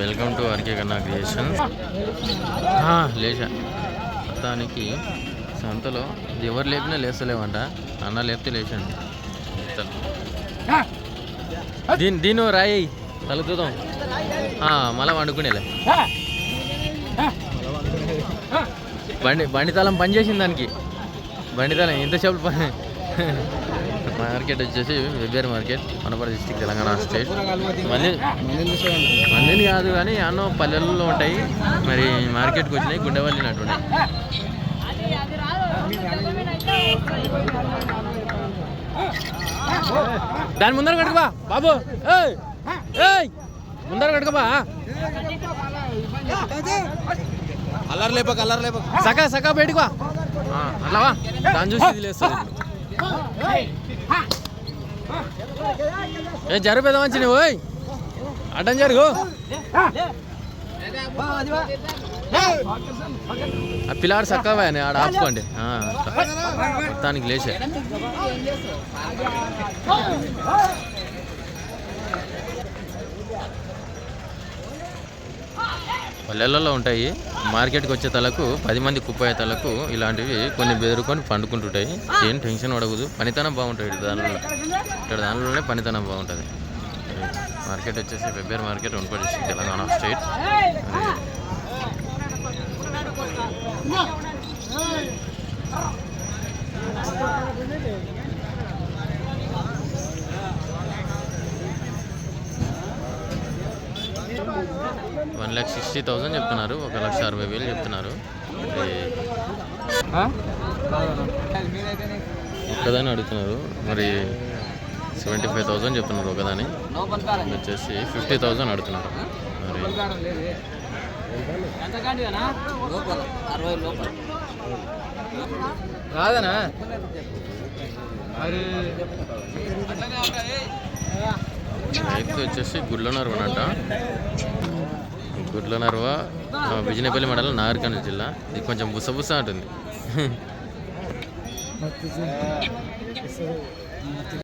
Welcome to RK Kanna creation లేచా. మొత్తానికి సంతలో ఎవరు లేపినా లేస్తలేమంట అన్న లేపితే లేచండి. దీని దీని రాయి. తలుపుదాం మళ్ళీ వండుకునేలే. బండి బండి తాళం పని చేసింది దానికి. బండి తాళం ఎంతసేపు పని మార్కెట్ వచ్చేసి వెబ్బేరు మార్కెట్ మనపడ డిస్టిక్ తెలంగాణ స్టేట్. మళ్ళీ మందిని కాదు కానీ అన్నో పల్లెల్లో ఉంటాయి. మరి మార్కెట్కి వచ్చినాయి గుండెవల్లి నట్టు ఉన్నాయి. దాని ముందర కట్టుకోబా బాబు. ఏయ్ ముందర కట్టుకోబా అల్లరి లేపక అల్లరి లేపక సకా సకా బయటికి వా ఆ, అట్లా వా దాన్ని చూసి ఇది లేస్తుంది ఏ జరు పెద్ద మంచి నువ్వు ఓయ్. అడ్డం జరుగు. ఆ పిల్లాడు చక్కగా ఆడ ఆపుకోండి. దానికి అట్లా. మొత్తానికి లేచే. పల్లెలలో ఉంటాయి. మార్కెట్కి వచ్చే తలకు పది మంది కుప్పయ్యే తలకు ఇలాంటివి కొన్ని బెదురుకొని పండుకుంటుంటాయి. ఏం టెన్షన్ పడకూడదు. పనితనం బాగుంటుంది ఇటు దానిలో. ఇక్కడ దానిలోనే పనితనం బాగుంటుంది. మార్కెట్ వచ్చేసి వెబ్బేర్ మార్కెట్ ఉండిపోయి Telangana state. One lakh sixty thousand చెప్తున్నారు ఒక లక్ష అరవై వేలు చెప్తున్నారు. మరి ఒక్కదాన్ని అడుగుతున్నారు మరి సెవెంటీ ఫైవ్ థౌసండ్ చెప్తున్నారు ఒకదాని. ఇది వచ్చేసి ఫిఫ్టీ థౌసండ్ అడుగుతున్నారు మరి రాదనా వ్యక్తి వచ్చేసి గుడ్ల నర్వ అంట గుడ్ల నర్వ బిజినపల్లి మండలం నాగరికల్ జిల్లా. ఇది కొంచెం బుసబుస ఉంటుంది